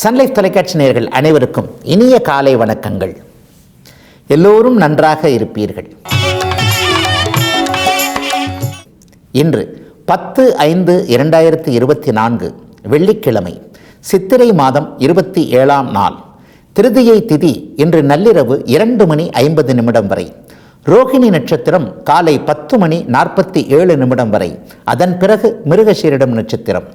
Sun Life தொலைக்காட்சி நேயர்கள் அனைவருக்கும் இனிய காலை வணக்கங்கள். எல்லோரும் நன்றாக இருப்பீர்கள். இன்று பத்து ஐந்து இரண்டாயிரத்தி இருபத்தி நான்கு வெள்ளிக்கிழமை சித்திரை மாதம் இருபத்தி ஏழாம் நாள் திருதியை திதி இன்று நள்ளிரவு இரண்டு மணி ஐம்பது நிமிடம் வரை ரோகிணி நட்சத்திரம் காலை பத்து மணி நாற்பத்தி ஏழு நிமிடம் வரை அதன் பிறகு மிருகசீரிடம் நட்சத்திரம்.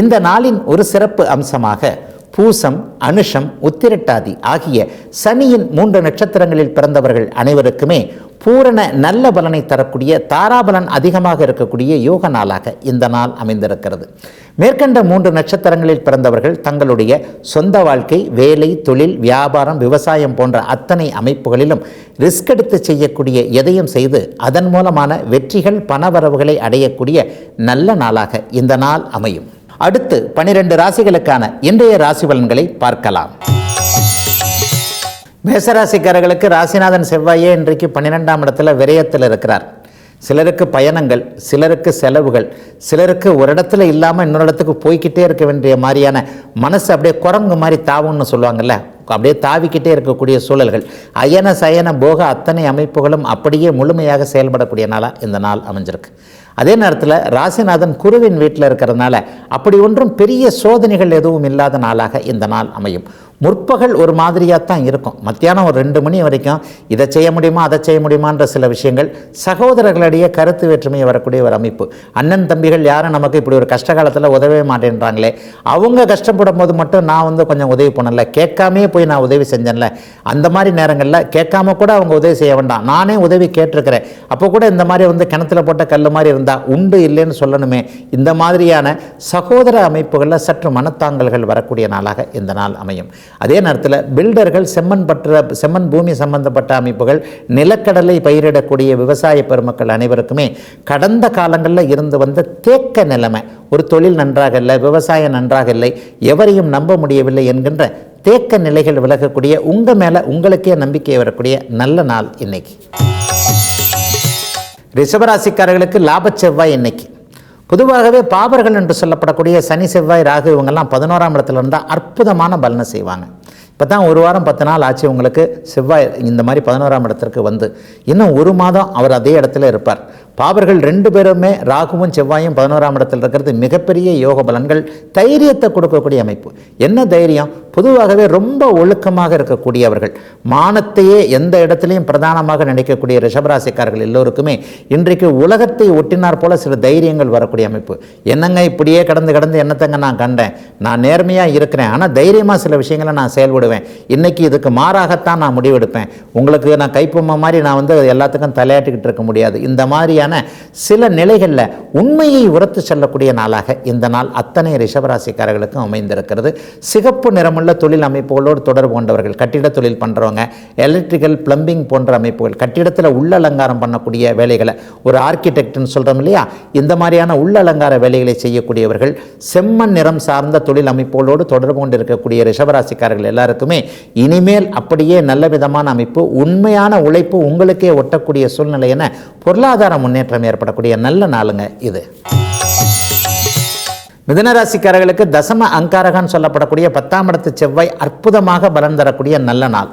இந்த நாளின் ஒரு சிறப்பு அம்சமாக பூசம் அனுஷம் உத்திரட்டாதி ஆகிய சனியின் மூன்று நட்சத்திரங்களில் பிறந்தவர்கள் அனைவருக்குமே பூரண நல்ல பலனை தரக்கூடிய தாராபலன் அதிகமாக இருக்கக்கூடிய யோக நாளாக இந்த நாள் அமைந்திருக்கிறது. மேற்கண்ட மூன்று நட்சத்திரங்களில் பிறந்தவர்கள் தங்களுடைய சொந்த வாழ்க்கை வேலை தொழில் வியாபாரம் விவசாயம் போன்ற அத்தனை அமைப்புகளிலும் ரிஸ்க் எடுத்து செய்யக்கூடிய எதையும் செய்து அதன் மூலமான வெற்றிகள் பணவரவுகளை அடையக்கூடிய நல்ல நாளாக இந்த நாள் அமையும். அடுத்து பனிரெண்டு ராசிகளுக்கான இன்றைய ராசி பலன்களை பார்க்கலாம். மேசராசிக்காரர்களுக்கு ராசிநாதன் செவ்வாயே இன்றைக்கு பன்னிரெண்டாம் இடத்துல விரயத்தில் இருக்கிறார். சிலருக்கு பயணங்கள் சிலருக்கு செலவுகள் சிலருக்கு ஒரு இடத்துல இல்லாமல் இன்னொரு இடத்துக்கு போய்க்கிட்டே இருக்க வேண்டிய மாதிரியான மனசு அப்படியே குரங்கு மாதிரி தாவும்னு சொல்லுவாங்கல்ல அப்படியே தாவிக்கிட்டே இருக்கக்கூடிய சூழல்கள். அயன சயன போக அத்தனை அமைப்புகளும் அப்படியே முழுமையாக செயல்படக்கூடிய நாளாக இந்த நாள் அமைஞ்சிருக்கு. அதே நேரத்தில் ராசிநாதன் குருவின் வீட்டில் இருக்கிறதுனால அப்படி ஒன்றும் பெரிய சோதனைகள் எதுவும் இல்லாத நாளாக இந்த நாள் அமையும். முற்பகல் ஒரு மாதிரியாக தான் இருக்கும். மத்தியானம் ஒரு ரெண்டு மணி வரைக்கும் இதை செய்ய முடியுமா அதை செய்ய முடியுமான்ற சில விஷயங்கள் சகோதரர்களிடையே கருத்து வேற்றுமையை வரக்கூடிய ஒரு அமைப்பு. அண்ணன் தம்பிகள் யாரும் நமக்கு இப்படி ஒரு கஷ்ட காலத்தில் உதவவே மாட்டேன்றாங்களே அவங்க கஷ்டப்படும் போது மட்டும் நான் வந்து கொஞ்சம் உதவி பண்ணல கேட்காமே போய் நான் உதவி செஞ்சேன்ல அந்த மாதிரி நேரங்களில் கேட்காம கூட அவங்க உதவி செய்ய வேண்டாம். நானே உதவி கேட்டிருக்கிறேன். அப்போ கூட இந்த மாதிரி வந்து கிணத்துல போட்ட கல் மாதிரி இருந்தால் உண்டு இல்லைன்னு சொல்லணுமே. இந்த மாதிரியான சகோதர அமைப்புகளில் சற்று மனத்தாங்கல்கள் வரக்கூடிய நாளாக இந்த நாள் அமையும். அதே நேரத்தில் பில்டர்கள் செம்மண் பற்ற செம்மண் பூமி சம்பந்தப்பட்ட அமைப்புகள் நிலக்கடலை பயிரிடக்கூடிய விவசாய பெருமக்கள் அனைவருக்குமே கடந்த காலங்களில் இருந்து வந்த தேக்க நிலைமை ஒரு தொழில் நன்றாக இல்லை விவசாயம் நன்றாக இல்லை எவரையும் நம்ப முடியவில்லை என்கின்ற தேக்க நிலைகள் விலகக்கூடிய உங்கள் மேலே உங்களுக்கே நம்பிக்கை வரக்கூடிய நல்ல நாள் இன்னைக்கு. ரிஷபராசிக்காரர்களுக்கு லாப செவ்வாய் இன்னைக்கு. பொதுவாகவே பாபர்கள் என்று சொல்லப்படக்கூடிய சனி செவ்வாய் ராகு இவங்கெல்லாம் பதினோராம் இடத்துல இருந்தால் அற்புதமான பலனை செய்வாங்க. இப்போ தான் ஒரு வாரம் பத்து நாள் ஆச்சு உங்களுக்கு செவ்வாய் இந்த மாதிரி பதினோராம் இடத்திற்கு வந்து. இன்னும் ஒரு மாதம் அவர் அதே இடத்துல இருப்பார். பாவர்கள் ரெண்டு பேருமே ராகுவும் செவ்வாயும் பதினோராம் இடத்தில் இருக்கிறது மிகப்பெரிய யோக பலன்கள் தைரியத்தை கொடுக்கக்கூடிய அமைப்பு. என்ன தைரியம்? பொதுவாகவே ரொம்ப ஒழுக்கமாக இருக்கக்கூடியவர்கள். மானத்தையே எந்த இடத்துலையும் பிரதானமாக நினைக்கக்கூடிய ரிஷபராசிக்காரர்கள் எல்லோருக்குமே இன்றைக்கு உலகத்தை ஒட்டினார் போல சில தைரியங்கள் வரக்கூடிய அமைப்பு. என்னங்க இப்படியே கடந்து கடந்து என்னத்தங்க நான் கண்டேன்? நான் நேர்மையாக இருக்கிறேன். ஆனால் தைரியமாக சில விஷயங்களை நான் செயல்படுவேன். இன்னைக்கு இதுக்கு மாறாகத்தான் நான் முடிவெடுப்பேன். உங்களுக்கு நான் கைப்பொம்மை மாதிரி நான் வந்து எல்லாத்துக்கும் தலையாட்டிக்கிட்டு இருக்க முடியாது. இந்த மாதிரி மாதிரியான சில நிலைகளில் உண்மையை உரத்து செல்லக்கூடிய நாளாக இந்த நாள் அத்தனை ரிஷபராசிக்காரர்களுக்கும் அமைந்திருக்கிறது. சிகப்பு நிறமுள்ள தொழில் அமைப்புகளோடு தொடர்பு கொண்டவர்கள் கட்டிட தொழில் பண்ணுறவங்க எலக்ட்ரிக்கல் பிளம்பிங் போன்ற அமைப்புகள் கட்டிடத்தில் உள்ளலங்காரம் பண்ணக்கூடிய வேலைகளை ஒரு ஆர்கிடெக்ட்னு சொல்கிறோம் இல்லையா? இந்த மாதிரியான உள்ளலங்கார வேலைகளை செய்யக்கூடியவர்கள் செம்மண் நிறம் சார்ந்த தொழில் அமைப்புகளோடு தொடர்பு கொண்டு இருக்கக்கூடிய ரிஷபராசிக்காரர்கள் எல்லாருக்குமே இனிமேல் அப்படியே நல்ல விதமான அமைப்பு உண்மையான உழைப்பு உங்களுக்கே ஒட்டக்கூடிய சூழ்நிலை என பொருளாதார முன்னேற்றம் ஏற்படக்கூடிய நல்ல நாளுங்க இது. மிதனராசிக்காரர்களுக்கு தசம அங்காரகன் சொல்லப்படக்கூடிய பத்தாம் இடத்து செவ்வாய் அற்புதமாக பலன் தரக்கூடிய நல்ல நாள்.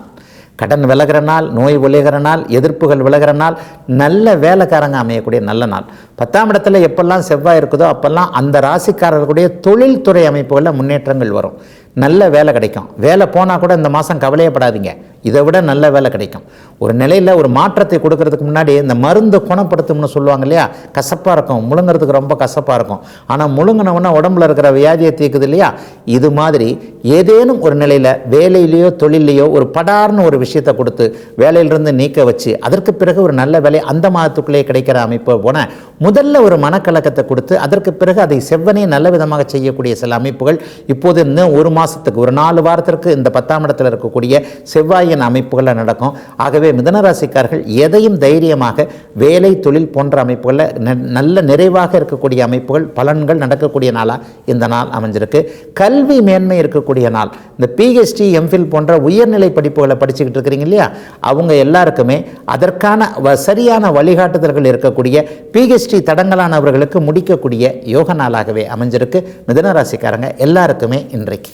கடன் விலகிற நாள் நோய் விலகிற நாள் எதிர்ப்புகள் விலகிற நாள் நல்ல வேலைக்காரங்க அமையக்கூடிய நல்ல நாள். பத்தாம் இடத்துல எப்பெல்லாம் செவ்வாய் இருக்குதோ அப்பெல்லாம் அந்த ராசிக்காரர்களுடைய தொழில்துறை அமைப்புகளில் முன்னேற்றங்கள் வரும். நல்ல வேலை கிடைக்கும். வேலை போனால் கூட இந்த மாதம் கவலையப்படாதீங்க. இதை விட நல்ல வேலை கிடைக்கும். ஒரு நிலையில் ஒரு மாற்றத்தை கொடுக்கறதுக்கு முன்னாடி இந்த மருந்து குணப்படுத்தும்னு சொல்லுவாங்க இல்லையா? கசப்பாக இருக்கும். முழுங்கிறதுக்கு ரொம்ப கசப்பாக இருக்கும். ஆனால் முழுங்கினவுன்னா உடம்புல இருக்கிற வியாதியை தீர்க்குது இல்லையா? இது மாதிரி ஏதேனும் ஒரு நிலையில் வேலையிலேயோ தொழிலையோ ஒரு படார்னு ஒரு விஷயத்தை கொடுத்து வேலையிலிருந்து நீக்க வச்சு அதற்கு பிறகு ஒரு நல்ல வேலை அந்த மாதத்துக்குள்ளே கிடைக்கிற அமைப்பு போன முதல்ல ஒரு மனக்கலக்கத்தை கொடுத்து அதற்கு பிறகு அதை செவ்வனே நல்ல விதமாக செய்யக்கூடிய சில அமைப்புகள் இப்போது இன்னும் ஒரு மாதத்துக்கு ஒரு நாலு வாரத்திற்கு இந்த பத்தாம் இடத்துல இருக்கக்கூடிய செவ்வாயின் அமைப்புகளில் நடக்கும். ஆகவே மிதனராசிக்காரர்கள் எதையும் தைரியமாக வேலை தொழில் போன்ற அமைப்புகளில் ந- நல்ல நிறைவாக இருக்கக்கூடிய அமைப்புகள் பலன்கள் நடக்கக்கூடிய நாளாக இந்த நாள் அமைஞ்சிருக்கு. கல்வி மேன்மை இருக்கக்கூடிய நாள். இந்த பிஹெச்டி எம்ஃபில் போன்ற உயர்நிலை படிப்புகளை படிச்சுக்கிட்டு இருக்கிறீங்க இல்லையா? அவங்க எல்லாருக்குமே அதற்கான வ- சரியான வழிகாட்டுதல்கள் இருக்கக்கூடிய பிஹெச்டி தடங்கலானவர்களுக்கு முடிக்கக்கூடிய யோக நாளாகவே அமைஞ்சிருக்கு. மிதனராசிக்காரங்க எல்லாருக்குமே இன்றைக்கு.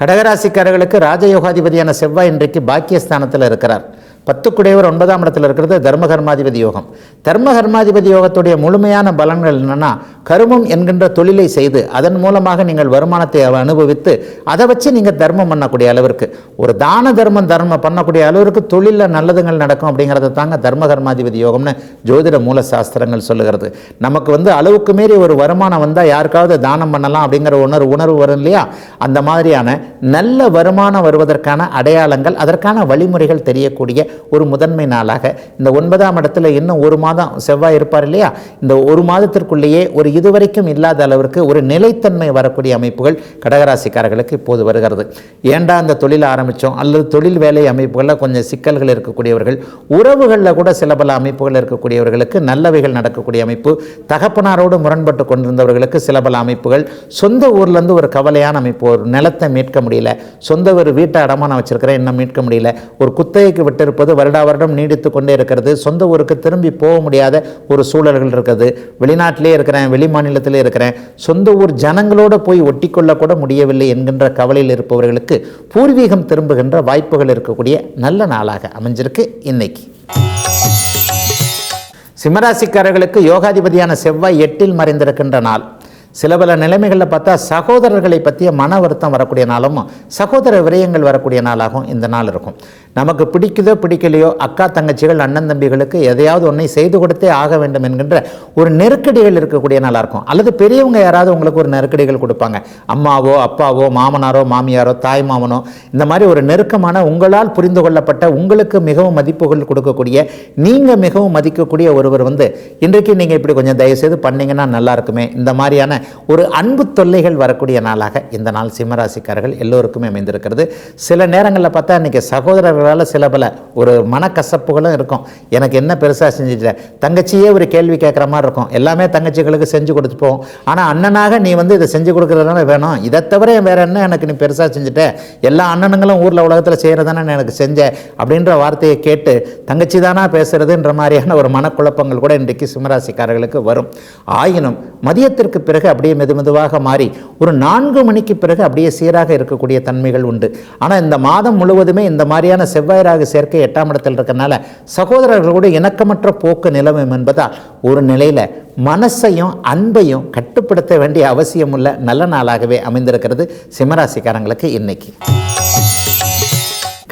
கடகராசிக்காரர்களுக்கு ராஜயோகாதிபதியான செவ்வாய் இன்றைக்கு பாக்கியஸ்தானத்தில் இருக்கிறார். பத்துக்குடையவர் ஒன்பதாம் இடத்தில் இருக்கிறது தர்மகர்மாதிபதி யோகம். தர்மகர்மாதிபதி யோகத்துடைய முழுமையான பலன்கள் என்னன்னா கருமம் என்கின்ற தொழிலை செய்து அதன் மூலமாக நீங்கள் வருமானத்தை அனுபவித்து அதை வச்சு நீங்கள் தர்மம் பண்ணக்கூடிய அளவிற்கு. ஒரு தான தர்மம் தர்மம் பண்ணக்கூடிய அளவிற்கு தொழிலில் நல்லதுங்கள் நடக்கும் அப்படிங்கிறத தாங்க தர்மகர்மாதிபதி யோகம்னு ஜோதிட மூல சாஸ்திரங்கள் சொல்லுகிறது. நமக்கு வந்து அளவுக்கு மீறி ஒரு வருமானம் வந்தால் யாருக்காவது தானம் பண்ணலாம் அப்படிங்கிற உணர்வு உணர்வு வரும் இல்லையா? அந்த மாதிரியான நல்ல வருமானம் வருவதற்கான அடையாளங்கள் அதற்கான வழிமுறைகள் தெரியக்கூடிய ஒரு முதன்மை நாளாக இந்த ஒன்பதாம் இடத்துல இன்னும் ஒரு மாதம் செவ்வாய் இருப்பார் இல்லையா? இந்த ஒரு மாதத்திற்குள்ளேயே ஒரு இதுவரைக்கும் இல்லாத அளவிற்கு ஒரு நிலைத்தன்மை வரக்கூடிய அமைப்புகள் கடகராசிக்காரர்களுக்கு இப்போது வருகிறது. ஏண்டா அந்த தொழில் ஆரம்பித்தோம் அல்லது தொழில் வேலை அமைப்புகளில் கொஞ்சம் சிக்கல்கள் இருக்கக்கூடியவர்கள் உறவுகளில் கூட சில பல அமைப்புகள் இருக்கக்கூடியவர்களுக்கு நல்லவைகள் நடக்கக்கூடிய அமைப்பு தகப்பனாரோடு முரண்பட்டு கொண்டிருந்தவர்களுக்கு சில பல அமைப்புகள் சொந்த ஊர்லேருந்து ஒரு கவலையான அமைப்பு ஒரு நிலத்தை மீட்க முடியல சொந்த ஒரு வீட்டை அடமானம் வச்சிருக்கிறேன் இன்னும் மீட்க முடியல ஒரு குத்தகைக்கு விட்டிருப்பது வருடா வருடம் நீடித்து கொண்டே இருக்கிறது சொந்த ஊருக்கு திரும்பி போக முடியாத ஒரு சூழல்கள் இருக்குது. வெளிநாட்டிலே இருக்கிறேன் வெளி மாநிலத்தில் இருக்கிறேன் சொந்த ஊர் ஜனங்களோடு போய் ஒட்டிக்கொள்ள கூட முடியவில்லை என்கின்ற கவலையில் இருப்பவர்களுக்கு பூர்வீகம் திரும்புகின்ற வாய்ப்புகள் இருக்கக்கூடிய நல்ல நாளாக அமைஞ்சிருக்கு இன்னைக்கு. சிம்மராசிக்காரர்களுக்கு யோகாதிபதியான செவ்வாய் எட்டில் மறைந்திருக்கின்ற நாள். சில பல நிலைமைகளில் பார்த்தா சகோதரர்களை பற்றிய மன வருத்தம் வரக்கூடிய நாளும் சகோதர விரயங்கள் வரக்கூடிய நாளாகவும் இந்த நாள் இருக்கும். நமக்கு பிடிக்குதோ பிடிக்கலையோ அக்கா தங்கச்சிகள் அண்ணன் தம்பிகளுக்கு எதையாவது ஒன்றை செய்து கொடுத்தே ஆக வேண்டும் என்கின்ற ஒரு நெருக்கடிகள் இருக்கக்கூடிய நாளாக இருக்கும். அல்லது பெரியவங்க யாராவது உங்களுக்கு ஒரு நெருக்கடிகள் கொடுப்பாங்க. அம்மாவோ அப்பாவோ மாமனாரோ மாமியாரோ தாய் மாமனோ இந்த மாதிரி ஒரு நெருக்கமான உங்களால் புரிந்து கொள்ளப்பட்ட உங்களுக்கு மிகவும் மதிப்புகள் கொடுக்கக்கூடிய நீங்கள் மிகவும் மதிக்கக்கூடிய ஒருவர் வந்து இன்றைக்கு நீங்கள் இப்படி கொஞ்சம் தயவுசெய்து பண்ணிங்கன்னா நல்லா இருக்குமே இந்த மாதிரியான ஒரு அன்பு தொல்லைகள் வரக்கூடிய நாளாக இந்த நாள் சிம்மராசிக்காரர்கள் எல்லோருக்குமே அமைந்திருக்கிறது. சில நேரங்களில் பார்த்தா இன்றைக்கி சகோதரர்களால் சில பல ஒரு மனக்கசப்புகளும் இருக்கும். எனக்கு என்ன பெருசாக செஞ்சுட்டேன் தங்கச்சியே ஒரு கேள்வி கேட்குற மாதிரி இருக்கும். எல்லாமே தங்கச்சிகளுக்கு செஞ்சு கொடுத்துப்போம் ஆனால் அண்ணனாக நீ வந்து இதை செஞ்சு கொடுக்குறதுனால வேணும். இதை தவிர வேற என்ன எனக்கு நீ பெருசாக செஞ்சுட்ட? எல்லா அண்ணனுங்களும் ஊரில் உலகத்தில் செய்கிறதானே எனக்கு செஞ்ச? அப்படின்ற வார்த்தையை கேட்டு தங்கச்சி தானா பேசுறதுன்ற மாதிரியான ஒரு மனக்குழப்பங்கள் கூட இன்றைக்கு சிம்மராசிக்காரர்களுக்கு வரும். ஆயினும் மதியத்திற்கு பிறகு அப்படியே மெது மெதுவாக மாறி ஒரு நான்கு மணிக்கு பிறகு அப்படியே சீராக இருக்கக்கூடிய தன்மைகள் உண்டு. ஆனால் இந்த மாதம் முழுவதுமே இந்த மாதிரியான செவ்வாய் ராகு சேர்க்கை எட்டாம் இடத்தில் இருக்கறனால சகோதரர்களோடு இணக்கமற்ற போக்கு நிலவும் என்பதால் ஒரு நிலையில் மனசையும் அன்பையும் கட்டுப்படுத்த வேண்டிய அவசியம் உள்ள நல்ல நாளாகவே அமைந்திருக்கிறது சிம்மராசிக்காரங்களுக்கு இன்னைக்கு.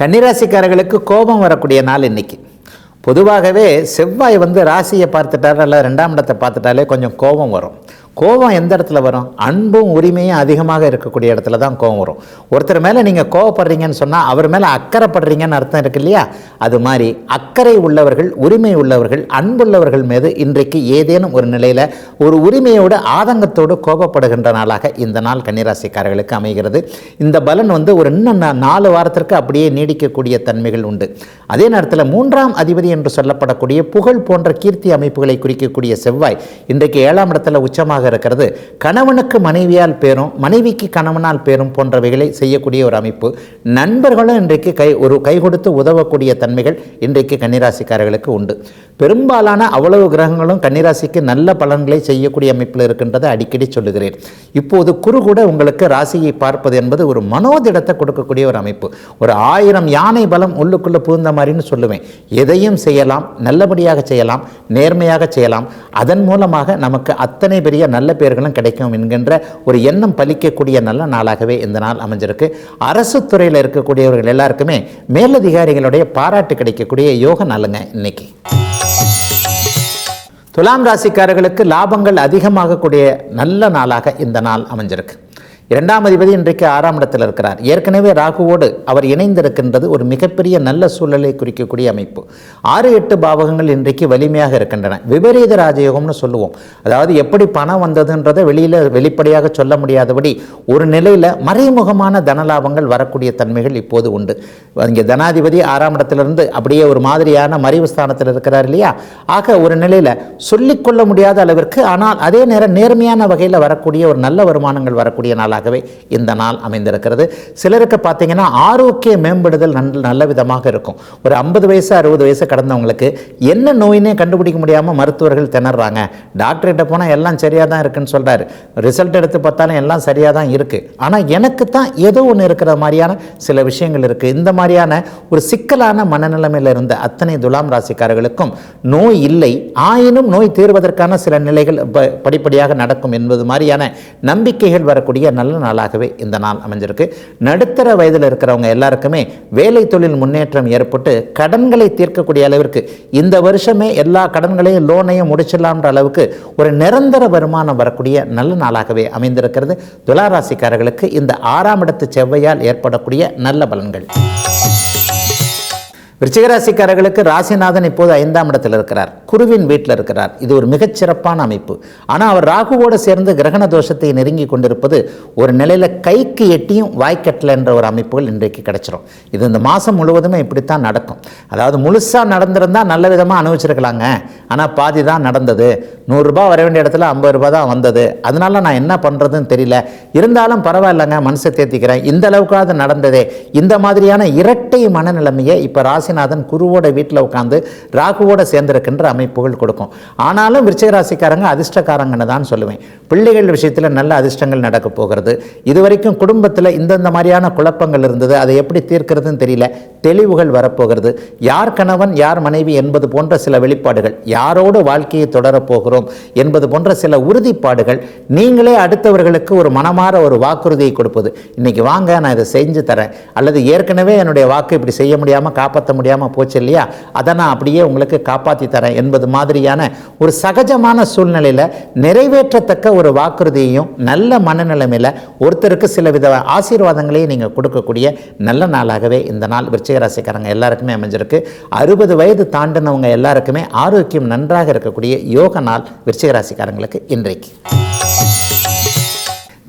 கன்னிராசிக்காரர்களுக்கு கோபம் வரக்கூடிய நாள் இன்னைக்கு. பொதுவாகவே செவ்வாய் வந்து ராசியை பார்த்துட்டாரு அல்ல ரெண்டாம் இடத்தை பார்த்துட்டாலே கொஞ்சம் கோபம் வரும். கோபம் எந்த இடத்துல வரும்? அன்பும் உரிமையும் அதிகமாக இருக்கக்கூடிய இடத்துல தான் கோபம் வரும். ஒருத்தர் மேலே நீங்கள் கோவப்படுறீங்கன்னு சொன்னால் அவர் மேலே அக்கறைப்படுறீங்கன்னு அர்த்தம் இருக்கு இல்லையா? அது மாதிரி அக்கறை உள்ளவர்கள் உரிமை உள்ளவர்கள் அன்புள்ளவர்கள் மீது இன்றைக்கு ஏதேனும் ஒரு நிலையில் ஒரு உரிமையோடு ஆதங்கத்தோடு கோபப்படுகின்ற நாளாக இந்த நாள் கன்னிராசிக்காரர்களுக்கு அமைகிறது. இந்த பலன் வந்து ஒரு இன்னும் நாலு வாரத்திற்கு அப்படியே நீடிக்கக்கூடிய தன்மைகள் உண்டு. அதே நேரத்தில் மூன்றாம் அதிபதி என்று சொல்லப்படக்கூடிய புகழ் போன்ற கீர்த்தி அமைப்புகளை குறிக்கக்கூடிய செவ்வாய் இன்றைக்கு ஏழாம் இடத்துல உச்சமாக இருக்கிறது. கணவனுக்கு மனைவியால் பேரும் மனைவிக்கு கணவனால் பேரும் போன்றவைகளை செய்யக்கூடிய ஒரு அமைப்பு. நண்பர்களும் இன்றைக்கு கை ஒரு கை கொடுத்து உதவக்கூடிய தன்மைகள் இன்றைக்கு கன்னிராசிக்காரர்களுக்கு உண்டு. பெரும்பாலான அவ்வளவு கிரகங்களும் கன்னிராசிக்கு நல்ல பலன்களை செய்யக்கூடிய அமைப்பில் இருக்கின்றதை அடிக்கடி சொல்லுகிறேன். இப்போது குரு கூட உங்களுக்கு ராசியை பார்ப்பது என்பது ஒரு மனோதிடத்தை கொடுக்கக்கூடிய ஒரு அமைப்பு. ஒரு ஆயிரம் யானை பலம் உள்ளுக்குள்ளே புகுந்த மாதிரின்னு சொல்லுவேன். எதையும் செய்யலாம் நல்லபடியாக செய்யலாம் நேர்மையாக செய்யலாம். அதன் மூலமாக நமக்கு அத்தனை பெரிய நல்ல பேர்களும் கிடைக்கும் என்கின்ற ஒரு எண்ணம் பலிக்கக்கூடிய நல்ல நாளாகவே இந்த நாள் அமைஞ்சிருக்கு. அரசு துறையில் இருக்கக்கூடியவர்கள் எல்லாருக்குமே மேலதிகாரிகளுடைய பாராட்டு கிடைக்கக்கூடிய யோக நாளுங்க இன்னைக்கு. துலாம் ராசிக்காரர்களுக்கு லாபங்கள் அதிகமாகக்கூடிய நல்ல நாளாக இந்த நாள் அமைஞ்சிருக்கு. இரண்டாம் அதிபதி இன்றைக்கு ஆறாம் இடத்தில் இருக்கிறார். ஏற்கனவே ராகுவோடு அவர் இணைந்திருக்கின்றது ஒரு மிகப்பெரிய நல்ல சூழலை குறிக்கக்கூடிய அமைப்பு. ஆறு எட்டு பாவகங்கள் இன்றைக்கு வலிமையாக இருக்கின்றன. விபரீத ராஜயோகம்னு சொல்லுவோம். அதாவது எப்படி பணம் வந்ததுன்றதை வெளியில் வெளிப்படையாக சொல்ல முடியாதபடி ஒரு நிலையில் மறைமுகமான தனலாபங்கள் வரக்கூடிய தன்மைகள் இப்போது உண்டு. இங்கே தனாதிபதி ஆறாம் இடத்திலிருந்து அப்படியே ஒரு மாதிரியான மறைவு ஸ்தானத்தில் இருக்கிறார் இல்லையா? ஆக ஒரு நிலையில் சொல்லிக்கொள்ள முடியாத அளவிற்கு ஆனால் அதே நேரம் நேர்மையான வகையில் வரக்கூடிய ஒரு நல்ல வருமானங்கள் வரக்கூடிய நாளாக நாளாகவே இந்த நாள் அமைந்திருக்கிறது. சிலருக்கு பார்த்தீங்கன்னா ஆரோக்கிய மேம்படுதல் நல்ல நல்ல விதமாக இருக்கும். ஒரு ஐம்பது வயசு அறுபது வயசு கடந்தவங்களுக்கு என்ன நோயினே கண்டுபிடிக்க முடியாமல் மருத்துவர்கள் திணறாங்க டாக்டர்கிட்ட போனால் எல்லாம் சரியாக தான் இருக்குன்னு சொல்கிறாரு ரிசல்ட் எடுத்து பார்த்தாலும் எல்லாம் சரியாக தான் இருக்குது ஆனால் எனக்கு தான் ஏதோ ஒன்று இருக்கிற மாதிரியான சில விஷயங்கள் இருக்குது இந்த மாதிரியான ஒரு சிக்கலான மனநிலைமையில் இருந்த அத்தனை துலாம் ராசிக்காரர்களுக்கும் நோய் இல்லை. ஆயினும் நோய் தீர்வதற்கான சில நிலைகள் படிப்படியாக நடக்கும் என்பது மாதிரியான நம்பிக்கைகள் வரக்கூடிய நல்ல நாளாகவே இந்த நாள் அமைஞ்சிருக்கு. நடுத்தர வயதில் இருக்கிறவங்க எல்லாருக்குமே வேலை தொழில் முன்னேற்றம் ஏற்பட்டு கடன்களை தீர்க்கக்கூடிய அளவிற்கு இந்த வருஷமே எல்லா கடன்களையும் லோனையும் முடிச்சிடலாம்ன்ற அளவுக்கு ஒரு நிரந்தர வருமானம் வரக்கூடிய நல்ல நாளாகவே அமைந்திருக்கிறது. துளாராசிக்காரர்களுக்கு இந்த ஆறாம் இடத்து செவ்வையால் ஏற்படக்கூடிய நல்ல பலன்கள். விருச்சிகராசிக்காரர்களுக்கு ராசிநாதன் இப்போது ஐந்தாம் இடத்தில் இருக்கிறார். குருவின் வீட்டில் இருக்கிறார். இது ஒரு மிகச்சிறப்பான அமைப்பு. ஆனால் அவர் ராகுவோடு சேர்ந்து கிரகண தோஷத்தை நெருங்கி கொண்டிருப்பது ஒரு நிலையில் கைக்கு எட்டியும் வாய்க்கட்டல என்ற ஒரு அமைப்புகள் இன்றைக்கு கிடைச்சிரும். இது இந்த மாதம் முழுவதுமே இப்படித்தான் நடக்கும். அதாவது முழுசாக நடந்திருந்தால் நல்ல விதமாக அனுபவிச்சிருக்கலாங்க. ஆனால் பாதி தான் நடந்தது. நூறுரூபா வர வேண்டிய இடத்துல ஐம்பது ரூபா தான் வந்தது. அதனால நான் என்ன பண்ணுறதுன்னு தெரியல. இருந்தாலும் பரவாயில்லைங்க மனசை தேத்திக்கிறேன். இந்த அளவுக்காவது நடந்ததே. இந்த மாதிரியான இரட்டை மனநிலைமையை இப்போ ராசி ராசிநாதன் குருவோட வீட்டில் உட்காந்து ராகுவோட சேர்ந்திருக்கின்ற அமைப்புகள் கொடுக்கும். ஆனாலும் விருச்சிக ராசிக்காரங்க அதிர்ஷ்டக்காரங்கன்னு தான் சொல்லுவேன். பிள்ளைகள் விஷயத்தில் நல்ல அதிர்ஷ்டங்கள் நடக்க போகிறது. இதுவரைக்கும் குடும்பத்தில் இந்தந்த மாதிரியான குழப்பங்கள் இருந்தது. அதை எப்படி தீர்க்கிறதுன்னு தெரியல. தெளிவுகள் வரப்போகிறது. யார் கணவன் யார் மனைவி என்பது போன்ற சில வெளிப்பாடுகள். யாரோடு வாழ்க்கையை தொடரப்போகிறோம் என்பது போன்ற சில உறுதிப்பாடுகள் நீங்களே அடுத்தவர்களுக்கு ஒரு மனமாற ஒரு வாக்குறுதியை கொடுப்பது. இன்னைக்கு வாங்க நான் இதை செஞ்சு தரேன். அல்லது ஏற்கனவே என்னுடைய வாக்கு இப்படி செய்ய முடியாமல் காப்பாற்ற முடியாமல் போச்சு இல்லையா? அதை நான் அப்படியே உங்களுக்கு காப்பாற்றி தரேன் என்பது மாதிரியான ஒரு சகஜமான சூழ்நிலையில் நிறைவேற்றத்தக்க ஒரு வாக்குறுதியையும் நல்ல மனநிலைமையில் ஒருத்தருக்கு சில வித ஆசீர்வாதங்களையும் நீங்கள் கொடுக்கக்கூடிய நல்ல நாளாகவே இந்த நாள் விருச்சிகராசிக்காரங்க எல்லாருக்குமே அமைஞ்சிருக்கு. அறுபது வயது தாண்டினவங்க எல்லாருக்குமே ஆரோக்கியம் நன்றாக இருக்கக்கூடிய யோக நாள் விருச்சிகராசிக்காரங்களுக்கு இன்றைக்கு.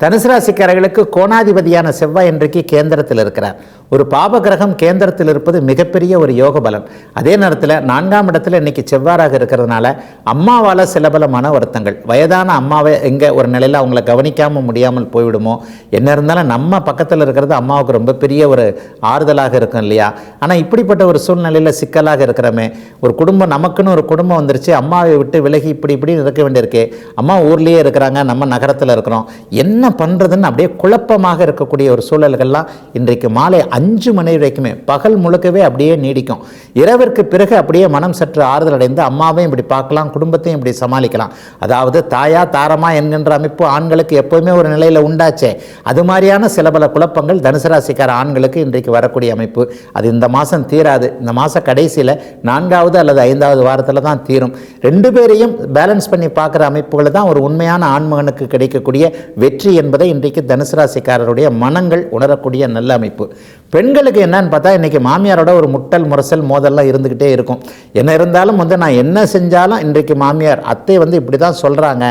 தனுசு ராசிக்காரர்களுக்கு கோணாதிபதியான செவ்வாய் இன்றைக்கு கேந்திரத்தில் இருக்கிறார். ஒரு பாபகிரகம் கேந்திரத்தில் இருப்பது மிகப்பெரிய ஒரு யோக பலன். அதே நேரத்தில் நான்காம் இடத்துல இன்னைக்கு செவ்வாறாக இருக்கிறதுனால அம்மாவால் சில பல மன வருத்தங்கள். வயதான அம்மாவை எங்கே ஒரு நிலையில் அவங்கள கவனிக்காமல் முடியாமல் போய்விடுமோ? என்ன இருந்தாலும் நம்ம பக்கத்தில் இருக்கிறது அம்மாவுக்கு ரொம்ப பெரிய ஒரு ஆறுதலாக இருக்கும் இல்லையா? ஆனால் இப்படிப்பட்ட ஒரு சூழ்நிலையில் சிக்கலாக இருக்கிறோமே. ஒரு குடும்பம் நமக்குன்னு ஒரு குடும்பம் வந்துருச்சு. அம்மாவை விட்டு விலகி இப்படி இப்படி இருக்க வேண்டியிருக்கு. அம்மா ஊர்லேயே இருக்கிறாங்க நம்ம நகரத்தில் இருக்கிறோம். என்ன பண்ணுறதுன்னு அப்படியே குழப்பமாக இருக்கக்கூடிய ஒரு சூழல்கள்லாம் இன்றைக்கு மாலை அஞ்சு மணி வரைக்குமே பகல் முழுக்கவே அப்படியே நீடிக்கும். இரவிற்கு பிறகு அப்படியே மனம் சற்று ஆறுதல் அடைந்து அம்மாவையும் இப்படி பார்க்கலாம் குடும்பத்தையும் இப்படி சமாளிக்கலாம். அதாவது தாயா தாரமா என்கின்ற அமைப்பு ஆண்களுக்கு எப்போவுமே ஒரு நிலையில் உண்டாச்சே. அது மாதிரியான சில பல குழப்பங்கள் தனுசு ராசிக்கார ஆண்களுக்கு இன்றைக்கு வரக்கூடிய அமைப்பு. அது இந்த மாதம் தீராது. இந்த மாத கடைசியில் நான்காவது அல்லது ஐந்தாவது வாரத்தில் தான் தீரும். ரெண்டு பேரையும் பேலன்ஸ் பண்ணி பார்க்குற அமைப்புகள் தான் ஒரு உண்மையான ஆண்மகனுக்கு கிடைக்கக்கூடிய வெற்றி என்பதை இன்றைக்கு தனுசு ராசிக்காரருடைய மனங்கள் உணரக்கூடிய நல்ல அமைப்பு. பெண்களுக்கு என்னன்னு பார்த்தா இன்றைக்கி மாமியாரோட ஒரு முட்டல் முரசல் மோதல்லாம் இருந்துக்கிட்டே இருக்கும். என்ன இருந்தாலும் வந்து நான் என்ன செஞ்சாலும் இன்றைக்கு மாமியார் அத்தை வந்து இப்படி தான் சொல்கிறாங்க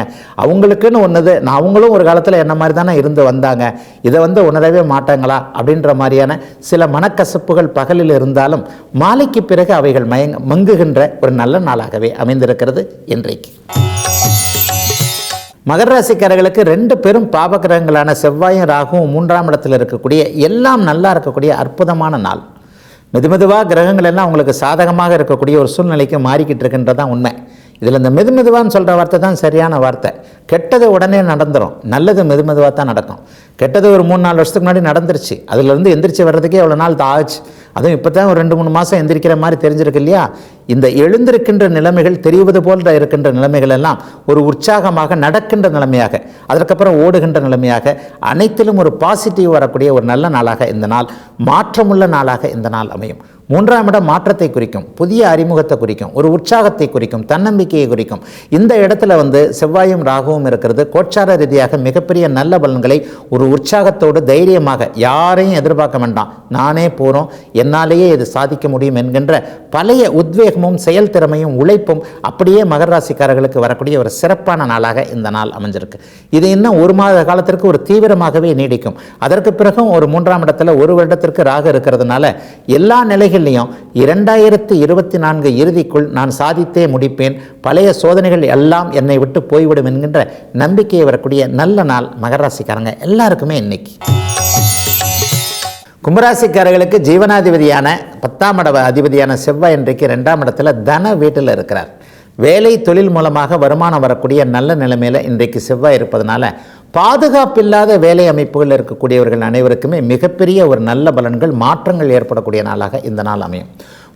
அவங்களுக்குன்னு ஒன்றுது நான் அவங்களும் ஒரு காலத்தில் என்ன மாதிரி தானே இருந்து வந்தாங்க. இதை வந்து உணரவே மாட்டாங்களா? அப்படின்ற மாதிரியான சில மனக்கசப்புகள் பகலில் இருந்தாலும் மாலைக்கு பிறகு அவைகள் மயங்க மங்குகின்ற ஒரு நல்ல நாளாகவே அமைந்திருக்கிறது இன்றைக்கு. மகர ராசிக்காரர்களுக்கு ரெண்டு பெரும் பாபகிரகங்களான செவ்வாயும் ராகுவும் மூன்றாம் இடத்தில் இருக்கக்கூடிய எல்லாம் நல்லா இருக்கக்கூடிய அற்புதமான நாள். மெதுமெதுவாக கிரகங்கள் எல்லாம் உங்களுக்கு சாதகமாக இருக்கக்கூடிய ஒரு சூழ்நிலைக்கு மாறிக்கிட்டு இருக்கின்றதான் உண்மை. இதில் இந்த மெதுமெதுவான்னு சொல்கிற வார்த்தை தான் சரியான வார்த்தை. கெட்டது உடனே நடந்துடும் நல்லது மெது மெதுவாக தான் நடக்கும். கெட்டது ஒரு மூணு நாலு வருஷத்துக்கு முன்னாடி நடந்துருச்சு. அதுலேருந்து எந்திரிச்சு வர்றதுக்கே எவ்வளோ நாள் தாச்சு ஆச்சு. அதுவும் இப்போ தான் ஒரு ரெண்டு மூணு மாதம் எந்திரிக்கிற மாதிரி தெரிஞ்சிருக்கு இல்லையா? இந்த எழுந்திருக்கின்ற நிலைமைகள் தெரிவது போல் இருக்கின்ற நிலைமைகள் எல்லாம் ஒரு உற்சாகமாக நடக்கின்ற நிலைமையாக அதற்கப்புறம் ஓடுகின்ற நிலைமையாக அனைத்திலும் ஒரு பாசிட்டிவ் வரக்கூடிய ஒரு நல்ல நாளாக இந்த நாள் மாற்றமுள்ள நாளாக இந்த நாள் அமையும். மூன்றாம் இடம் மாற்றத்தை குறிக்கும் புதிய அறிமுகத்தை குறிக்கும் ஒரு உற்சாகத்தை குறிக்கும் தன்னம்பிக்கையை குறிக்கும். இந்த இடத்துல வந்து செவ்வாயும் ராகுவும் இருக்கிறது. கோச்சார ரீதியாக மிகப்பெரிய நல்ல பலன்களை ஒரு உற்சாகத்தோடு தைரியமாக யாரையும் எதிர்பார்க்க வேண்டாம். நானே போகிறோம் என்னாலேயே இது சாதிக்க முடியும் என்கின்ற பழைய உத்வேகமும் செயல் திறமையும் உழைப்பும் அப்படியே மகர ராசிக்காரர்களுக்கு வரக்கூடிய ஒரு சிறப்பான நாளாக இந்த நாள் அமைஞ்சிருக்கு. இது இன்னும் ஒரு மாத காலத்திற்கு ஒரு தீவிரமாகவே நீடிக்கும். அதற்கு பிறகும் ஒரு மூன்றாம் இடத்துல ஒரு வருடத்திற்கு ராக இருக்கிறதுனால எல்லா நிலைகளும் விஷயங்கள்லையும் இரண்டாயிரத்தி இருபத்தி நான்கு இறுதிக்குள் நான் சாதித்தே முடிப்பேன். பழைய சோதனைகள் எல்லாம் என்னை விட்டு போய்விடும் என்கின்ற நம்பிக்கையை வரக்கூடிய நல்ல நாள் மகராசிக்காரங்க எல்லாருக்குமே இன்னைக்கு. கும்பராசிக்காரர்களுக்கு ஜீவனாதிபதியான பத்தாம் இட அதிபதியான செவ்வாய் இன்றைக்கு ரெண்டாம் இடத்துல தன வீட்டில் இருக்கிறார். வேலை தொழில் மூலமாக வருமானம் வரக்கூடிய நல்ல நிலைமையில் இன்றைக்கு செவ்வாய் இருப்பதனால பாதுகாப்பில்லாத வேலை அமைப்புகள் இருக்கக்கூடியவர்கள் அனைவருக்குமே மிகப்பெரிய ஒரு நல்ல பலன்கள் மாற்றங்கள் ஏற்படக்கூடிய நாளாக இந்த நாள் அமையும்.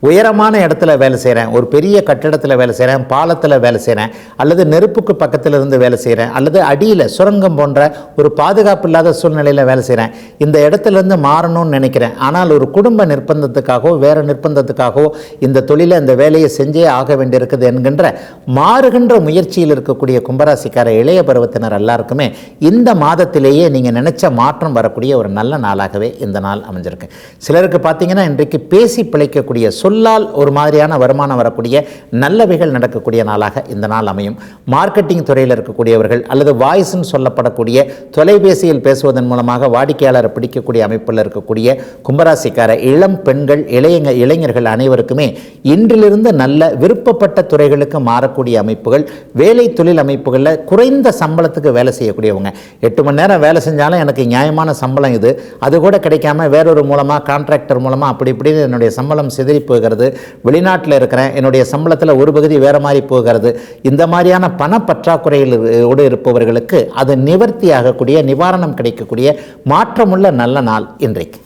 உயரமான இடத்துல வேலை செய்கிறேன் ஒரு பெரிய கட்டிடத்தில் வேலை செய்கிறேன் பாலத்தில் வேலை செய்கிறேன் அல்லது நெருப்புக்கு பக்கத்தில் இருந்து வேலை செய்கிறேன் அல்லது அடியில் சுரங்கம் போன்ற ஒரு பாதுகாப்பு இல்லாத சூழ்நிலையில் வேலை செய்கிறேன் இந்த இடத்துலேருந்து மாறணும்னு நினைக்கிறேன். ஆனால் ஒரு குடும்ப நிர்பந்தத்துக்காகவோ வேறு நிர்பந்தத்துக்காகவோ இந்த தொழிலை இந்த வேலையை செஞ்சே ஆக வேண்டியிருக்குது என்கின்ற மாறுகின்ற முயற்சியில் இருக்கக்கூடிய கும்பராசிக்கார இளைய பருவத்தினர் எல்லாருக்குமே இந்த மாதத்திலேயே நீங்கள் நினச்ச மாற்றம் வரக்கூடிய ஒரு நல்ல நாளாகவே இந்த நாள் அமைஞ்சிருக்கு. சிலருக்கு பார்த்தீங்கன்னா இன்றைக்கு பேசி பிழைக்கக்கூடிய சொல் சொல்லால் ஒரு மாதிரியான வருமானம் வரக்கூடிய நல்லவைகள் நடக்கக்கூடிய நாளாக இந்த நாள் அமையும். மார்க்கெட்டிங் துறையில் இருக்கக்கூடியவர்கள் அல்லது வாய்ஸ்ன்னு சொல்லப்படக்கூடிய தொலைபேசியில் பேசுவதன் மூலமாக வாடிக்கையாளரை பிடிக்கக்கூடிய அமைப்பில் இருக்கக்கூடிய கும்பராசிக்கார இளம் பெண்கள் இளையங்க இளைஞர்கள் அனைவருக்குமே இன்றிலிருந்து நல்ல விருப்பப்பட்ட துறைகளுக்கு மாறக்கூடிய அமைப்புகள் வேலை தொழில் அமைப்புகளில் குறைந்த சம்பளத்துக்கு வேலை செய்யக்கூடியவங்க. எட்டு மணி நேரம் வேலை செஞ்சாலும் எனக்கு நியாயமான சம்பளம் இது. அது கூட கிடைக்காம வேறொரு மூலமாக கான்ட்ராக்டர் மூலமாக அப்படி இப்படின்னு என்னுடைய சம்பளம் சிதறிப்பு போகிறது. வெளிநாட்டில் இருக்கிறேன். என்னுடைய சம்பளத்தில் ஒரு பகுதி வேறு மாதிரி போகிறது. இந்த மாதிரியான பண பற்றாக்குறையில் ஓடு இருப்பவர்களுக்கு அது நிவர்த்தி ஆகக்கூடிய நிவாரணம் கிடைக்கக்கூடிய மாற்றமுள்ள நல்ல நாள் இன்றைக்கு.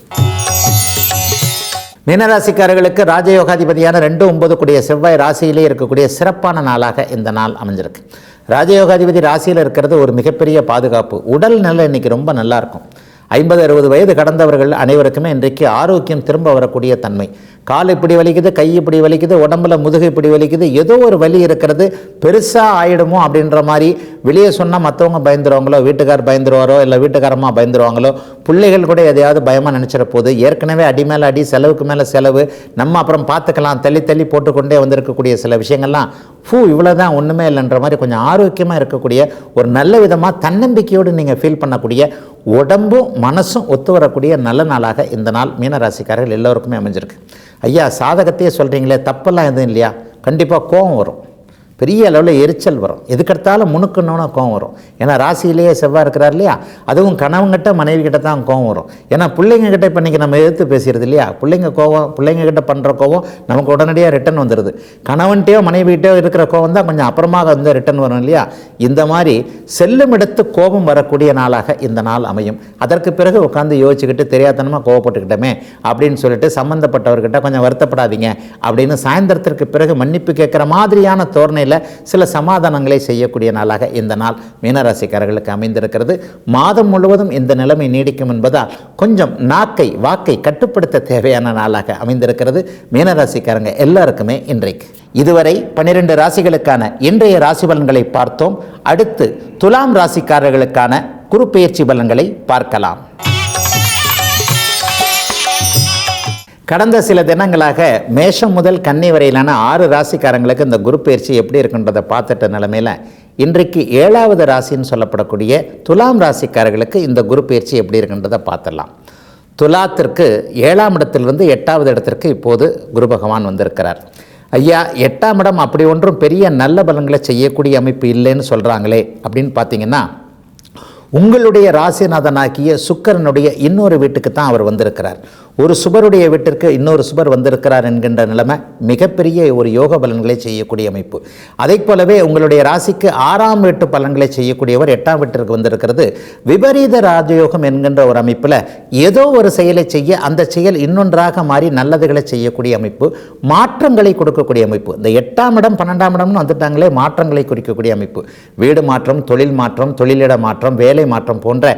மீனராசிக்காரர்களுக்கு ராஜயோகாதிபதியான ரெண்டு ஒன்பது கூடிய செவ்வாய் ராசியிலே இருக்கக்கூடிய சிறப்பான நாளாக இந்த நாள் அமைஞ்சிருக்கு. ராஜயோகாதிபதி ராசியில் இருக்கிறது ஒரு மிகப்பெரிய பாதுகாப்பு. உடல் நிலை இன்னைக்கு ரொம்ப நல்லா இருக்கும். ஐம்பது அறுபது வயது கடந்தவர்கள் அனைவருக்குமே இன்றைக்கு ஆரோக்கியம் திரும்ப வரக்கூடிய தன்மை. கால் இப்படி வலிக்குது கை இப்படி வலிக்குது உடம்புல முதுகு இப்படி வலிக்குது ஏதோ ஒரு வலி இருக்கிறது பெருசாக ஆயிடுமோ அப்படின்ற மாதிரி வெளியே சொன்னால் மற்றவங்க பயந்துருவாங்களோ வீட்டுக்கார் பயந்துருவாரோ இல்லை வீட்டுக்காரமாக பயந்துருவாங்களோ பிள்ளைகள் கூட எதையாவது பயமாக நினச்சிட போகுது ஏற்கனவே அடி மேலே அடி செலவுக்கு மேலே செலவு நம்ம அப்புறம் பார்த்துக்கலாம் தள்ளி தள்ளி போட்டுக்கொண்டே வந்திருக்கக்கூடிய சில விஷயங்கள்லாம் ஃபூ இவ்வளோ தான் ஒன்றுமே இல்லைன்ற மாதிரி கொஞ்சம் ஆரோக்கியமாக இருக்கக்கூடிய ஒரு நல்ல விதமாக தன்னம்பிக்கையோடு நீங்கள் ஃபீல் பண்ணக்கூடிய உடம்பும் மனசும் ஒத்து வரக்கூடிய நல்ல நாளாக இந்த நாள் மீனராசிக்காரர்கள் எல்லோருக்குமே அமைஞ்சிருக்கு. ஐயா சாதகத்தையே சொல்கிறீங்களே தப்பெல்லாம் எதுவும் இல்லையா? கண்டிப்பாக கோபம் வரும். பெரிய அளவில் எரிச்சல் வரும். எதுக்கெடுத்தாலும் முணுக்கணுன்னா கோவம் வரும். ஏன்னா ராசியிலேயே செவ்வாய் இருக்கிறார் இல்லையா? அதுவும் கணவங்கிட்ட மனைவி கிட்ட தான் கோவம் வரும். ஏன்னா பிள்ளைங்க கிட்ட இப்போ இன்றைக்கி நம்ம எதிர்த்து பேசுகிறது இல்லையா? பிள்ளைங்க கோவம் பிள்ளைங்க கிட்ட பண்ணுற கோவம் நமக்கு உடனடியாக ரிட்டன் வந்துடுது கணவன்கிட்டயோ மனைவிகிட்டயோ இருக்கிற கோவம் தான் கொஞ்சம் அப்புறமாக வந்து ரிட்டன் வரும் இல்லையா? இந்த மாதிரி செல்லும் இடத்து கோபம் வரக்கூடிய நாளாக இந்த நாள் அமையும். அதற்கு பிறகு உட்காந்து யோசிச்சுக்கிட்டு தெரியாதனமாக கோவப்பட்டுக்கிட்டோமே அப்படின்னு சொல்லிட்டு சம்மந்தப்பட்டவர்கிட்ட கொஞ்சம் வருத்தப்படாதீங்க அப்படின்னு சாயந்தரத்திற்கு பிறகு மன்னிப்பு கேட்குற மாதிரியான தோரணையில் சில சமாதானங்களை செய்யக்கூடிய நாளாக இந்த நாள் மீனராசிக்காரர்களுக்கு அமைந்திருக்கிறது. மாதம் முழுவதும் இந்த நிலைமை நீடிக்கும் என்பதால் கொஞ்சம் நாக்கை வாக்கை கட்டுப்படுத்த தேவையான நாளாக அமைந்திருக்கிறது. மீனராசிக்காரங்க எல்லாருக்குமே இன்றைக்கு. இதுவரை பன்னிரண்டு ராசிகளுக்கான இன்றைய ராசி பலன்களை பார்த்தோம். அடுத்து துலாம் ராசிக்காரர்களுக்கான குறுப்பெயர்ச்சி பலன்களை பார்க்கலாம். கடந்த சில தினங்களாக மேஷம் முதல் கன்னி வரையிலான ஆறு ராசிக்காரங்களுக்கு இந்த குரு பயிற்சி எப்படி இருக்குன்றதை பார்த்துட்ட நிலைமையில் இன்றைக்கு ஏழாவது ராசின்னு சொல்லப்படக்கூடிய துலாம் ராசிக்காரர்களுக்கு இந்த குரு பயிற்சி எப்படி இருக்குன்றதை பார்த்துடலாம். துலாத்திற்கு ஏழாம் இடத்திலிருந்து எட்டாவது இடத்திற்கு இப்போது குரு பகவான் வந்திருக்கிறார். ஐயா எட்டாம் இடம் அப்படி ஒன்றும் பெரிய நல்ல பலன்களை செய்யக்கூடிய அமைப்பு இல்லைன்னு சொல்கிறாங்களே அப்படின்னு பார்த்தீங்கன்னா உங்களுடைய ராசிநாதனாகிய சுக்கரனுடைய இன்னொரு வீட்டுக்கு தான் அவர் வந்திருக்கிறார். ஒரு சுபருடைய வீட்டிற்கு இன்னொரு சுபர் வந்திருக்கிறார் என்கின்ற நிலைமை மிகப்பெரிய ஒரு யோக பலன்களை செய்யக்கூடிய அமைப்பு. அதைப் போலவே உங்களுடைய ராசிக்கு ஆறாம் வீட்டு பலன்களை செய்யக்கூடியவர் எட்டாம் வீட்டிற்கு வந்திருக்கிறது. விபரீத ராஜயோகம் என்கின்ற ஒரு அமைப்பில் ஏதோ ஒரு செயலை செய்ய அந்த செயல் இன்னொன்றாக மாறி நல்லதுகளை செய்யக்கூடிய அமைப்பு மாற்றங்களை கொடுக்கக்கூடிய அமைப்பு. இந்த எட்டாம் இடம் பன்னெண்டாம் இடம்னு வந்துட்டாங்களே மாற்றங்களை குறிக்கக்கூடிய அமைப்பு. வீடு மாற்றம் தொழில் மாற்றம் தொழிலிட மாற்றம் வேலை மாற்றம் போன்ற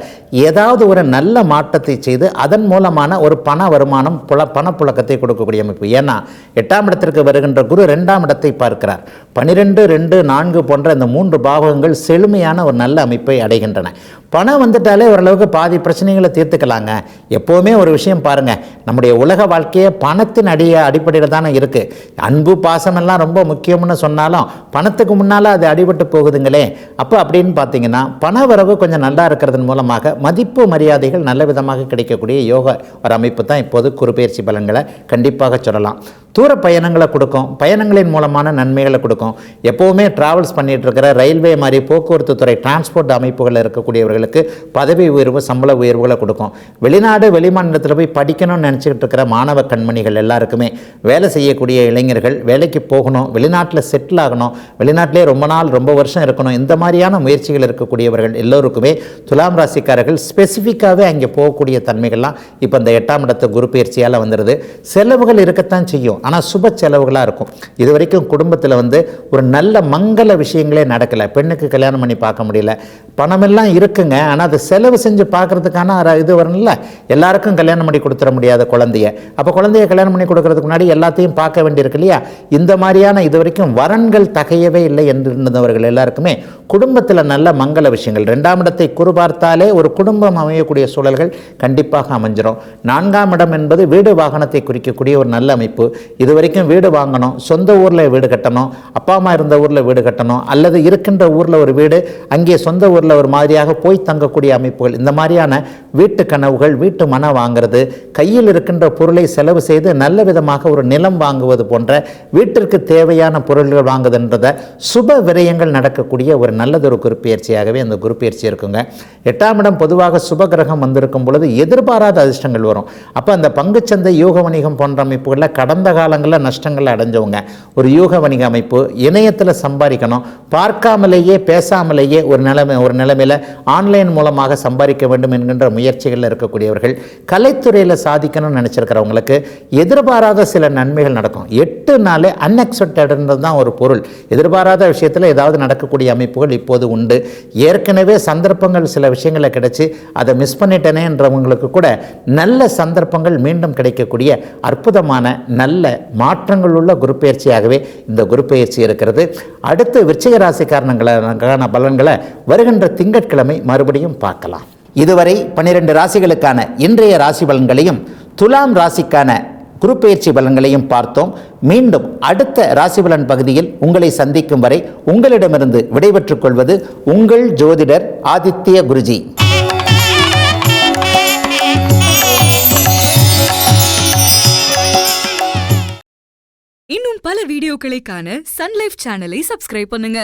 ஏதாவது ஒரு நல்ல மாற்றத்தை செய்து அதன் மூலமான ஒரு பண வருமானம் புல பணப்புழக்கத்தை கொடுக்கக்கூடிய அமைப்பு. ஏன்னா எட்டாம் இடத்திற்கு வருகின்ற குரு ரெண்டாம் இடத்தை பார்க்கிறார். பனிரெண்டு ரெண்டு நான்கு போன்ற இந்த மூன்று பாவகங்கள் செழுமையான ஒரு நல்ல அமைப்பை அடைகின்றன. பணம் வந்துட்டாலே ஓரளவுக்கு பாதி பிரச்சனைகளை தீர்த்துக்கலாங்க. எப்போவுமே ஒரு விஷயம் பாருங்கள் நம்முடைய உலக வாழ்க்கையே பணத்தின் அடிய அடிப்படையில் தானே இருக்குது அன்பு பாசமெல்லாம் ரொம்ப முக்கியம்னு சொன்னாலும் பணத்துக்கு முன்னால் அது அடிபட்டு போகுதுங்களே. அப்போ அப்படின்னு பார்த்தீங்கன்னா பண வரவு கொஞ்சம் நல்லா இருக்கிறதன் மூலமாக மதிப்பு மரியாதைகள் நல்ல விதமாக கிடைக்கக்கூடிய யோக ஒரு அமைப்பு தான் தான் இப்போது குறுபெயர்ச்சி பலன்களை கண்டிப்பாக சொல்லலாம். தூர பயணங்களை கொடுக்கும். பயணங்களின் மூலமான நன்மைகளை கொடுக்கும். எப்போவுமே ட்ராவல்ஸ் பண்ணிட்டு இருக்கிற ரயில்வே மாதிரி போக்குவரத்து துறை டிரான்ஸ்போர்ட் அமைப்புகளில் இருக்கக்கூடியவர்களுக்கு பதவி உயர்வு சம்பள உயர்வுகளை கொடுக்கும். வெளிநாடு வெளிமாநிலத்தில் போய் படிக்கணும்னு நினச்சிக்கிட்டு இருக்கிற மாணவ கண்மணிகள் எல்லாருக்குமே வேலை செய்யக்கூடிய இளைஞர்கள் வேலைக்கு போகணும் வெளிநாட்டில் செட்டில் ஆகணும் வெளிநாட்டிலே ரொம்ப நாள் ரொம்ப வருஷம் இருக்கணும் இந்த மாதிரியான முயற்சிகள் இருக்கக்கூடியவர்கள் எல்லோருக்குமே துலாம் ராசிக்காரர்கள் ஸ்பெசிஃபிக்காகவே அங்கே போகக்கூடிய தன்மைகள்லாம் இப்போ இந்த எட்டாம் அடுத்த குரு பயிற்சியால் வந்துடுது செலவுகள் இருக்கத்தான் செய்யும். ஆனால் சுப செலவுகளாக இருக்கும். இது வரைக்கும் குடும்பத்தில் வந்து ஒரு நல்ல மங்கள விஷயங்களே நடக்கலை. பெண்ணுக்கு கல்யாணம் பண்ணி பார்க்க முடியல. பணமெல்லாம் இருக்குங்க. ஆனால் அது செலவு செஞ்சு பார்க்கறதுக்கான இது வரணும்ல எல்லாருக்கும் கல்யாணம் பண்ணி கொடுத்துட முடியாத குழந்தைய. அப்போ குழந்தைய கல்யாணம் பண்ணி கொடுக்கறதுக்கு முன்னாடி எல்லாத்தையும் பார்க்க வேண்டியிருக்கு இல்லையா? இந்த மாதிரியான இது வரைக்கும் வரன்கள் தகையவே இல்லை என்று இருந்தவர்கள் எல்லாருக்குமே குடும்பத்தில் நல்ல மங்கள விஷயங்கள். ரெண்டாம் இடத்தை குறுபார்த்தாலே ஒரு குடும்பம் அமையக்கூடிய சூழல்கள் கண்டிப்பாக அமைஞ்சிடும் நான்காம் இடம் என்பது வீடு வாகனத்தை குறிக்கக்கூடிய ஒரு நல்ல அமைப்பு. இது வரைக்கும் வீடு வாங்கணும். சொந்த ஊரில் வீடு கட்டணும். அப்பா அம்மா இருந்த ஊரில் வீடு கட்டணும். அல்லது இருக்கின்ற ஊரில் ஒரு வீடு அங்கே சொந்த ஊரில் ஒரு மாதிரியாக போய் தங்கக்கூடிய அமைப்புகள். இந்த மாதிரியான வீட்டு கனவுகள் வீட்டு மன வாங்கிறது கையில் இருக்கின்ற பொருளை செலவு செய்து நல்ல விதமாக ஒரு நிலம் வாங்குவது போன்ற வீட்டிற்கு தேவையான பொருள்கள் வாங்குதுன்றத சுப விரயங்கள் நடக்கக்கூடிய ஒரு நல்லதொரு குருப்பெயர்ச்சியாகவே அந்த குருப்பெயர்ச்சி இருக்குங்க. எட்டாம் இடம் பொதுவாக சுப கிரகம் வந்திருக்கும் பொழுது எதிர்பாராத அதிர்ஷ்டங்கள் வரும். அப்போ அந்த பங்குச்சந்தை யூக வணிகம் போன்ற அமைப்புகளில் கடந்த காலங்களில் நஷ்டங்கள் அடைஞ்சவங்க. ஒரு யூக வணிக அமைப்பு இணையத்தில் சம்பாதிக்கணும். பார்க்காமலேயே பேசாமலேயே ஒரு நிலைமை ஒரு நிலைமையில் ஆன்லைன் மூலமாக சம்பாதிக்க வேண்டும் என்கின்ற முயற்சிகளில் இருக்கக்கூடியவர்கள் கலைத்துறையில் சாதிக்கணும்னு நினச்சிருக்கிறவங்களுக்கு எதிர்பாராத சில நன்மைகள் நடக்கும். எட்டு நாளே அன்எக்ஸ்பெக்டட்ன்றது தான் ஒரு பொருள். எதிர்பாராத விஷயத்தில் ஏதாவது நடக்கக்கூடிய அமைப்புகள் இப்போது உண்டு. ஏற்கனவே சந்தர்ப்பங்கள் சில விஷயங்களை கிடைச்சி அதை மிஸ் பண்ணிட்டேனேன்றவங்களுக்கு கூட நல்ல சந்தர்ப்பங்கள் மீண்டும் கிடைக்கக்கூடிய அற்புதமான நல்ல மாற்றங்கள் உள்ள குரு பயிற்சியாகவே இந்த குரு பயிற்சி இருக்கிறது. அடுத்து விருச்சிக ராசிக்காரங்களுக்கான பலன்களை வருகின்ற திங்கட்கிழமை மறுபடியும் பார்க்கலாம். இதுவரை பன்னிரண்டு ராசிகளுக்கான இன்றைய ராசி பலன்களையும் துலாம் ராசிக்கான குரு பலன்களையும் பார்த்தோம். மீண்டும் அடுத்த ராசி பலன் பகுதியில் உங்களை சந்திக்கும் வரை உங்களிடமிருந்து விடைபெற்றுக் கொள்வது உங்கள் ஜோதிடர் ஆதித்ய குருஜி. இன்னும் பல வீடியோக்களை காண சன்லைஃப் சேனலை சப்ஸ்கிரைப் பண்ணுங்க.